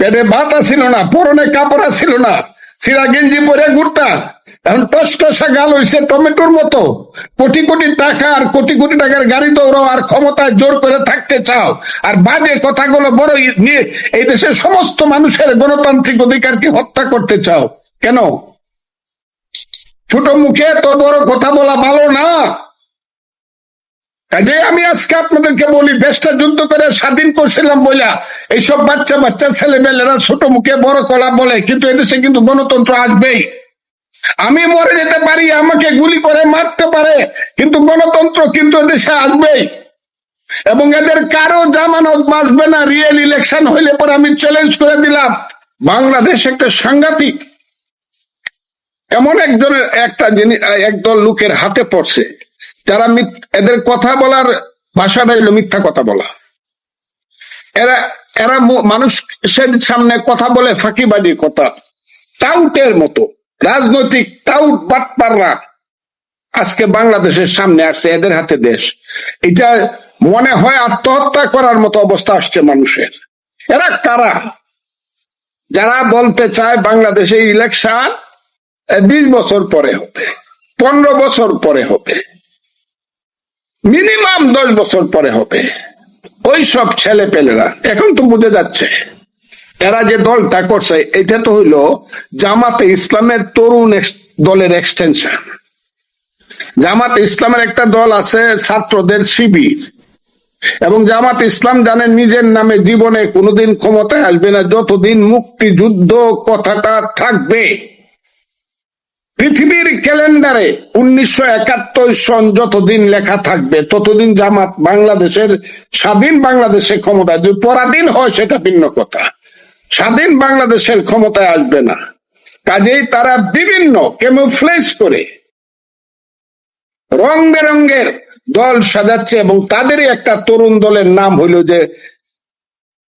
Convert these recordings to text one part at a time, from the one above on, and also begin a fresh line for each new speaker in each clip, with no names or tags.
পেটে ভাত ছিল না, পরনে কাপড় ছিল না সিরা গেঞ্জি পরে ঘুরতা এখন টসটসা গাল হইছে টমেটোর মতো। কোটি কোটি টাকা আর কোটি কোটি টাকার গাড়ি দৌড়াও আর ক্ষমতায় জোর করে থাকতে চাও। আর বাজে কথাগুলো বড় নিয়ে এই দেশের সমস্ত মানুষের গণতান্ত্রিক অধিকারকে হত্যা করতে চাও? কেন? ছোট মুখে তো বড় কথা বলা ভালো না। কাজে আমি আজকে আপনাদেরকে বলি, দেশটা যুদ্ধ করে স্বাধীন করছিলাম বইলা। এইসব বাচ্চা বাচ্চা, ছেলেমেয়েরা ছোট মুখে বড় কলা বলে, কিন্তু এদেশে কিন্তু গণতন্ত্র আসবেই। আমি মরে যেতে পারি, আমাকে গুলি করে মারতে পারে, কিন্তু গণতন্ত্র কিন্তু এদেশে আসবেই। এবং এদের কারও জামানত বাঁচবে না রিয়েল ইলেকশন হইলে পরে আমি চ্যালেঞ্জ করে দিলাম। বাংলাদেশ একটা সাংঘাতিক। এমন একজনের একটা জিনিস, একদল লোকের হাতে পড়ছে। যারা এদের কথা বলার ভাষাটা হলো মিথ্যা কথা বলা। এরা এরা মানুষের সামনে কথা বলে ফাঁকিবাজি কথা। টাউটের মতো। রাজনৈতিক টাউট বাটপাররা আজকে বাংলাদেশের সামনে আসছে, এদের হাতে দেশ। এটা মনে হয় আত্মহত্যা করার মতো অবস্থা আসছে মানুষের। এরা কারা? যারা বলতে চায় বাংলাদেশে ইলেকশন বিশ বছর পরে হবে, পনেরো বছর পরে হবে। মিনিমাম দশ বছর পরে হবে। ওই সব ছেলে পেলেরা এখন তো বুঝে যাচ্ছে। এরা যে দলটা করছে, এটা তো হইল জামাতে ইসলামের তরুণ দলের এক্সটেনশন জামাত ইসলামের একটা দল আছে ছাত্রদের শিবির। এবং জামাত ইসলাম জানেন নিজের নামে জীবনে কোনোদিন ক্ষমতায় আসবে না, যতদিন মুক্তিযুদ্ধ কথাটা থাকবে। পৃথিবীর ক্যালেন্ডারে উনিশশো একাত্তর সন যতদিন লেখা থাকবে ততদিন জামাত বাংলাদেশের স্বাধীন বাংলাদেশে ক্ষমতায় যদি পরাধীন হয় সেটা ভিন্ন কথা। স্বাধীন বাংলাদেশের ক্ষমতায় আসবে না। কাজেই তারা বিভিন্ন কেমোফ্লেস করে রং বেরঙ্গের দল সাজাচ্ছে এবং তাদেরই একটা তরুণ দলের নাম হইল যে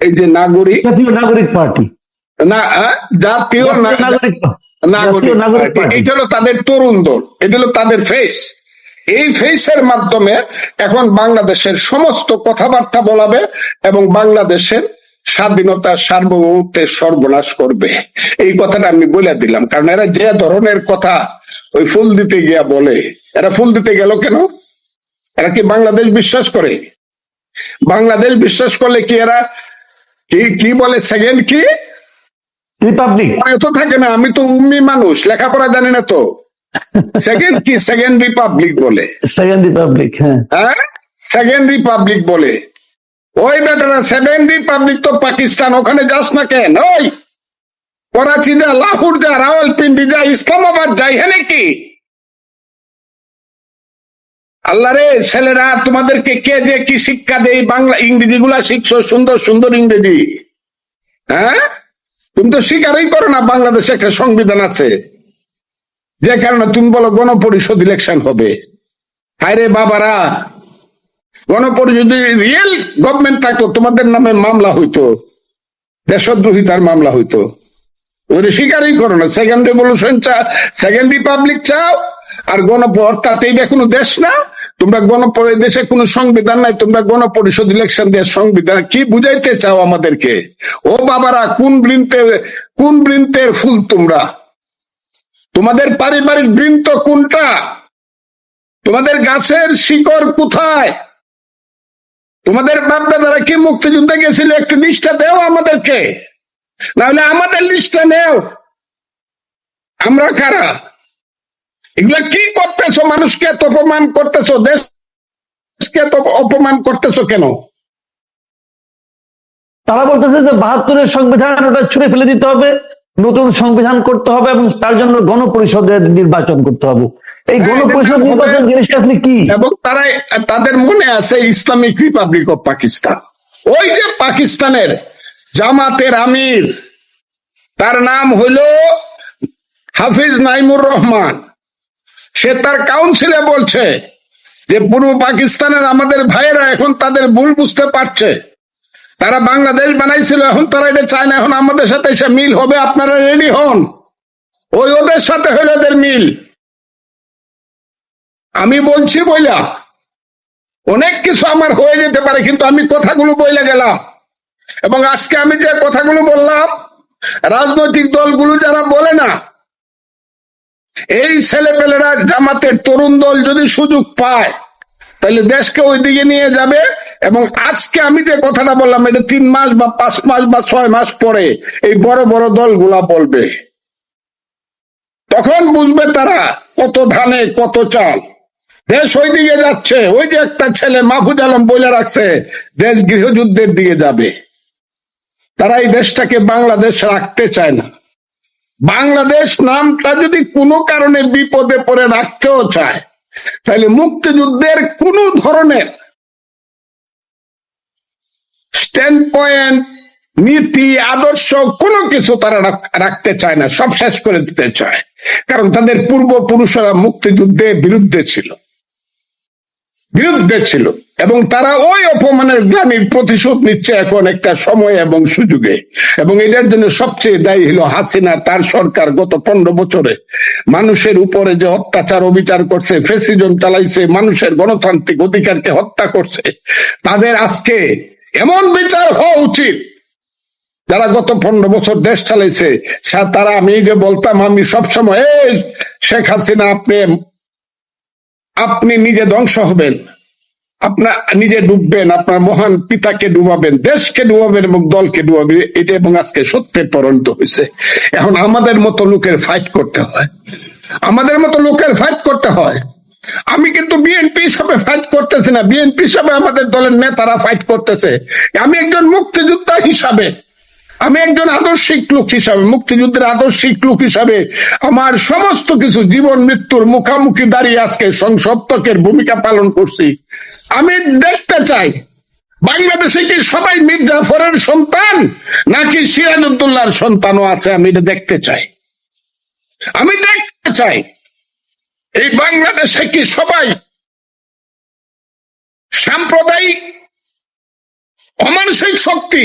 এই যে নাগরিক।
নাগরিক পার্টি।
না- জাতীয়
নাগরিক।
নাগরিক এটা হলো তাদের তরুণ দল। এটা হলো তাদের ফেস এই ফেসের মাধ্যমে এখন বাংলাদেশের সমস্ত কথাবার্তা বলাবে এবং বাংলাদেশের স্বাধীনতা সর্বনাশ করবে। এই কথাটা আমি বলে দিলাম কারণ এরা যে ধরনের কথা ওই ফুল দিতে গিয়া বলে। এরা ফুল দিতে গেল কেন? এরা কি বাংলাদেশ বিশ্বাস করে? বাংলাদেশ বিশ্বাস করলে কি এরা কি কি বলে সেকেন্ড কি?
রিপাবলিক
তো থাকে না আমি তো উম্মি মানুষ লেখাপড়া জানি না তো। সেকেন্ড কি? সেকেন্ড রিপাবলিক বলে।
সেকেন্ড রিপাবলিক হ্যাঁ।
হ্যাঁ? সেকেন্ড রিপাবলিক বলে। ওই বেটারা সেভেন রিপাবলিক তো পাকিস্তান ওখানে যাস না কেন? ওই করাচি যা লাহোর যা রাওয়ালপিন্ডি যা ইসলামাবাদ যাই হ্যাঁ নাকি আল্লাহ রে ছেলেরা তোমাদেরকে কে যে কি শিক্ষা দেয় বাংলা ইংরেজি গুলা শিখছো সুন্দর সুন্দর ইংরেজি। হ্যাঁ? তুমি তো স্বীকারই করো না বাংলাদেশে একটা সংবিধান আছে। যে কারণে তুমি বলো গণপরিষদ ইলেকশন হবে। হায়রে বাবারা, গণপরিষদ রিয়েল গভর্নমেন্ট থাকতো, তোমাদের নামে মামলা হইতো। দেশদ্রোহিতার মামলা হইতো। ওদের স্বীকারই করো না। সেকেন্ড রেভলিউশন চাও সেকেন্ড রিপাবলিক চাও। আর গণপ অর্থাৎ এইটা কোনো দেশ না? তোমরা গণপরি দেশে কোনো সংবিধান নাই, তোমরা গণপরিষদ ইলেকশন দিয়ে সংবিধান কি বুঝাইতে চাও আমাদেরকে? ও বাবারা, কোন বৃন্তে, কোন বৃন্তের ফুল তোমরা? তোমাদের পারিবারিক বৃন্ত কোনটা? তোমাদের গাছের শিকড় কোথায়? তোমাদের বাপ দাদারা কি মুক্তিযুদ্ধে গেছিল? একটু লিস্টটা দেও আমাদেরকে। নাহলে আমাদের লিস্টটা নেও। আমরা কারা? এগুলা কি করতেছো? মানুষকে এত অপমান করতেছো? দেশকে এত অপমান করতেছো কেন?
তারা বলতেছে যে বাহাত্তরের সংবিধান ওটা ছুঁড়ে ফেলে দিতে হবে নতুন সংবিধান করতে হবে এবং তার জন্য গণপরিষদের নির্বাচন করতে হবে। এই
হ্যাঁ,
গণপরিষদ নির্বাচন জিনিসটা আপনি কি?
এবং তারা তাদের মনে আছে ইসলামিক রিপাবলিক অফ পাকিস্তান। ওই যে পাকিস্তানের জামাতের আমির তার নাম হইল হাফিজ নাইমুর রহমান। সে তার কাউন্সিলে বলছে যে পূর্ব পাকিস্তানের আমাদের ভাইয়েরা এখন তাদের ভুল বুঝতে পারছে। তারা বাংলাদেশ বানাইছিল, এখন তারা এটা চায় না, এখন আমাদের সাথে সে মিল হবে, আপনারা রেডি হন। ওই ওদের সাথে হইল এদের মিল। আমি বলছি বইলা, অনেক কিছু আমার হয়ে যেতে পারে, কিন্তু আমি কথাগুলো বইলে গেলাম। এবং আজকে আমি যে কথাগুলো বললাম, রাজনৈতিক দলগুলো যারা বলে না এই ছেলেপেলেরা জামাতের তরুণ দল যদি সুযোগ পায়, তাহলে দেশকে ওইদিকে নিয়ে যাবে। এবং আজকে আমি যে কথাটা বললাম, এটা তিন মাস বা পাঁচ মাস বা ছয় মাস পরে এই বড় বড় দলগুলা বলবে। তখন বুঝবে তারা কত ধানে, কত চাল। দেশ ওই দিকে যাচ্ছে, ওই যে একটা ছেলে মাহফুজ আলম বলে রাখছে, দেশ গৃহযুদ্ধের দিকে যাবে। তারা এই দেশটাকে বাংলাদেশ রাখতে চায় না। বাংলাদেশ নামটা যদি কোনো কারণে বিপদে পড়ে রাখতেও চায়, তাহলে মুক্তিযুদ্ধের কোন ধরনের স্ট্যান্ড পয়েন্ট নীতি, আদর্শ কোনো কিছু তারা রাখতে চায় না, সব শেষ করে দিতে চায়। কারণ তাদের পূর্বপুরুষরা মুক্তিযুদ্ধে বিরুদ্ধে ছিল। বিরুদ্ধে ছিল। এবং তারা ওই অপমানের গ্লানির প্রতিশোধ নিচ্ছে এখন একটা সময় এবং সুযোগে। এবং এটার জন্য সবচেয়ে দায়ী হলো হাসিনা, তার সরকার গত পনেরো বছরে মানুষের উপরে যে অত্যাচার অবিচার করছে, ফেসিজম চালাইছে, মানুষের গণতান্ত্রিক অধিকারকে হত্যা করছে, তাদের আজকে এমন বিচার হওয়া উচিত। যারা গত পনেরো বছর দেশ চালাইছে তারা আমি যে বলতাম, আমি সবসময়, এই শেখ হাসিনা, আপনি আপনি নিজে ধ্বংস হবেন। আপনার নিজে ডুববেন, আপনার মহান পিতাকে ডুবাবেন, দেশকে ডুবাবেন এবং দলকে ডুবাবেন। এটা এবং আজকে সত্যে পরিণত হয়েছে। এখন আমাদের মতো লোকের ফাইট করতে হয়। আমাদের মতো লোকের ফাইট করতে হয়। আমি কিন্তু বিএনপি হিসাবে ফাইট করতেছি না। বিএনপি হিসাবে আমাদের দলের নেতারা ফাইট করতেছে। আমি একজন মুক্তিযোদ্ধা হিসাবে। আমি একজন আদর্শিক লোক হিসাবে, মুক্তিযুদ্ধের আদর্শিক লোক হিসাবে আমার সমস্ত কিছু, জীবন, মৃত্যুর মুখামুখি দাঁড়িয়ে আজকে সংসপ্তকের ভূমিকা পালন করছি। আমি দেখতে চাই, বাংলাদেশে কি সবাই মীর জাফরের সন্তান, নাকি সিরাজউদ্দৌলার সন্তানও আছে? আমি এটা দেখতে চাই। আমি দেখতে চাই, এই বাংলাদেশে কি সবাই সাম্প্রদায়িক অমানসিক শক্তি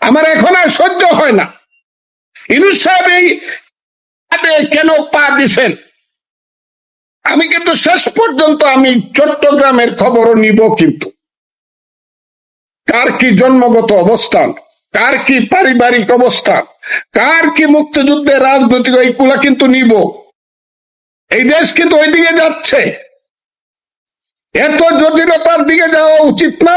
আমার এখন আর সহ্য হয় না। ইনুস সাহেব এই কেন পা দিছেন? আমি কিন্তু শেষ পর্যন্ত আমি চট্টগ্রামের খবরও নিব কিন্তু। কার কি জন্মগত অবস্থান? কার কি পারিবারিক অবস্থান? কার কি মুক্তিযুদ্ধের রাজনৈতিক এইগুলা কিন্তু নিব? এই দেশ কিন্তু ওইদিকে যাচ্ছে। এত জটিলতার দিকে যাওয়া উচিত না।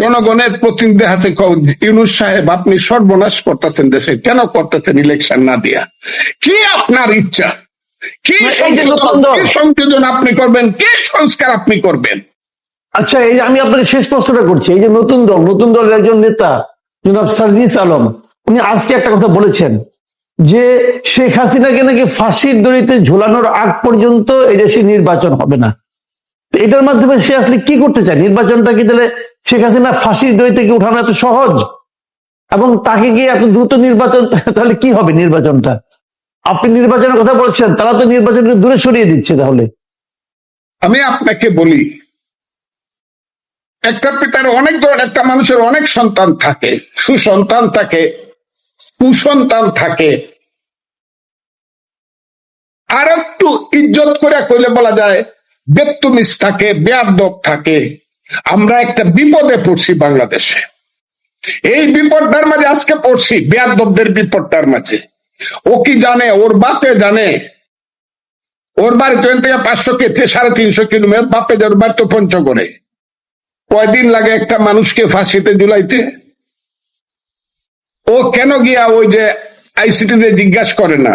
জনগণের প্রতিনিধি আছে ইউনুস সাহেব আপনি সর্বনাশ করতেছেন দেশে। কেন করতেছেন ইলেকশন না দিয়া? কি আপনার ইচ্ছা? কি। সংযোজন আপনি করবেন? কি সংস্কার আপনি করবেন?
আচ্ছা এই আমি আপনাদের শেষ প্রশ্নটা করছি। এই যে নতুন দল নতুন দলের একজন নেতা জনাব সার্জিস আলম উনি আজকে একটা কথা বলেছেন যে শেখ হাসিনাকে নাকি ফাঁসির দড়িতে ঝোলানোর আগ পর্যন্ত এই দেশে নির্বাচন হবে না। এটার মাধ্যমে সে আসলে কি করতে চায়? নির্বাচনটা কি তাহলে শেখ হাসিনা ফাঁসির দড়ি থেকে উঠানো এত সহজ? এবং তাকে কি এত দ্রুত নির্বাচন, তাহলে কি হবে নির্বাচনটা? আপনি নির্বাচনের কথা বলছেন, তারা তো নির্বাচনকে দূরে সরিয়ে দিচ্ছে তাহলে।
আমি আপনাকে বলি, একটা পিতার অনেক ধরনের, একটা মানুষের অনেক সন্তান থাকে, সুসন্তান থাকে, কুসন্তান থাকে। আর একটু ইজ্জত করে কইলে বলা যায় বেত্তুমিস থাকে, বেয়াদব থাকে। আমরা একটা বিপদে পড়ছি বাংলাদেশে। এই বিপদটার মাঝে আজকে পড়ছি বেয়াদবদের বিপদটার মাঝে। ও কি জানে? ওর বাপে জানে। ওর বাড়ি তো থেকে পাঁচশো কে সাড়ে তিনশো কিলোমিটার। বাপে ওর বাড়ি তো পঞ্চগড়ে। কয়দিন লাগে একটা মানুষকে ফাঁসিতে জুলাইতে ও কেন গিয়া ওই যে আইসিটিতে জিজ্ঞাসা করে না?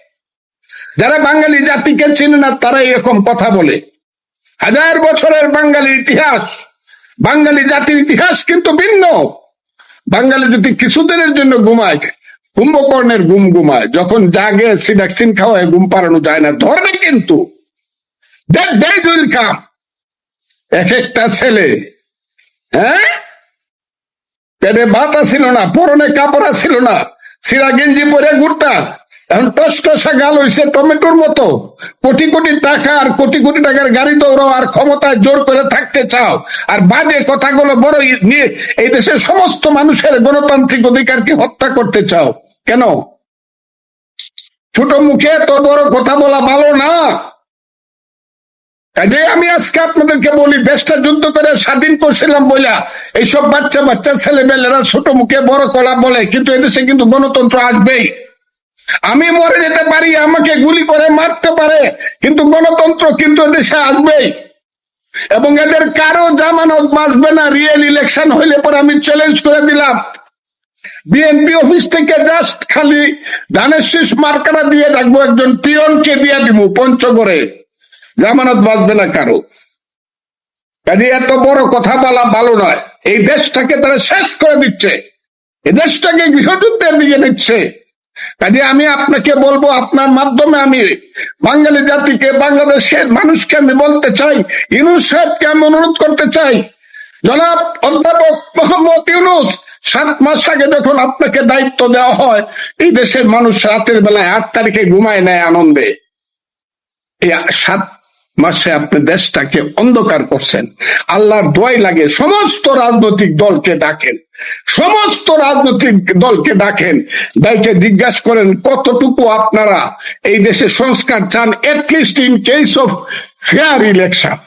যারা বাঙালি জাতিকে চিনে না, তারা এরকম কথা বলে। হাজার বছরের বাঙালির ইতিহাস, বাঙালি জাতির ইতিহাস কিন্তু ভিন্ন। বাঙালি যদি কিছুদিনের জন্য ঘুমায়, কুম্ভকর্ণের ঘুম ঘুমায়, যখন জাগে, সিডাক্সিন খাওয়ায়, ঘুম পাড়ানো যায় না, ধরবে কিন্তু. এক একটা ছেলে হ্যাঁ? পেটে ছিল না, পরনে কাপড় ছিল না সিরা গেঞ্জি পরে ঘুরতা এখন টসটসা গাল হইছে টমেটোর মতো। কোটি কোটি টাকা আর কোটি কোটি টাকার গাড়ি দৌড়াও আর ক্ষমতায় জোর করে থাকতে চাও। আর বাজে কথাগুলো বড় নিয়ে এই দেশের সমস্ত মানুষের গণতান্ত্রিক অধিকারকে হত্যা করতে চাও। কেন? ছোট মুখে তো বড় কথা বলা ভালো না। কাজে আমি আজকে আপনাদেরকে বলি, দেশটা যুদ্ধ করে স্বাধীন করছিলাম বইলা। এইসব বাচ্চা বাচ্চা ছেলেমেয়েরা ছোট মুখে বড় কলা বলে, কিন্তু এদেশে কিন্তু গণতন্ত্র আসবেই। আমি মরে যেতে পারি, আমাকে গুলি করে মারতে পারে, কিন্তু গণতন্ত্র কিন্তু এদেশে আসবেই এবং এদের কারও জামানত বাঁচবে না রিয়েল ইলেকশন হইলে পরে আমি চ্যালেঞ্জ করে দিলাম। বিএনপি অফিস থেকে জাস্ট খালি ধানের শীষ মার্কারা দিয়ে রাখব, একজন পিয়নকে দিয়ে দিব পঞ্চগড়ে। জামানত বাঁচবে না কারও। কাজে এত বড় কথা বলা ভালো নয়। এই দেশটাকে তারা শেষ করে দিচ্ছে। এই দেশটাকে গৃহযুদ্ধের দিকে নিচ্ছে। কাজে আমি আপনাকে বলব, আপনার মাধ্যমে আমি বাঙালি জাতিকে, বাংলাদেশের মানুষকে আমি বলতে চাই ইউনুস সাহেবকে আমি অনুরোধ করতে চাই। জনাব অধ্যাপক মোহাম্মদ ইউনুস, সাত মাস আগে যখন আপনাকে দায়িত্ব দেওয়া হয়, এই দেশের মানুষ রাতের বেলায় আট তারিখে ঘুমায় নেয় আনন্দে। সাত মাসে আপনি দেশটাকে অন্ধকার করছেন। আল্লাহর দোয়াই লাগে, সমস্ত রাজনৈতিক দলকে ডাকেন। সমস্ত রাজনৈতিক দলকে ডাকেন। ডাইকে জিজ্ঞাসা করেন, কতটুকু আপনারা এই দেশে সংস্কার চান? At least in case of fair election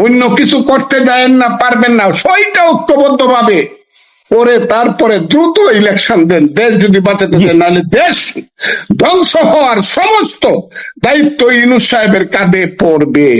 অন্য কিছু করতে যায় না, পারবেন না। সইটা ঐক্যবদ্ধ ভাবে করে তারপরে দ্রুত ইলেকশন দেন। দেশ যদি বাঁচাতে চান নাহলে দেশ ধ্বংস হওয়ার সমস্ত দায়িত্ব ইনু সাহেবের কাঁধে পড়বে।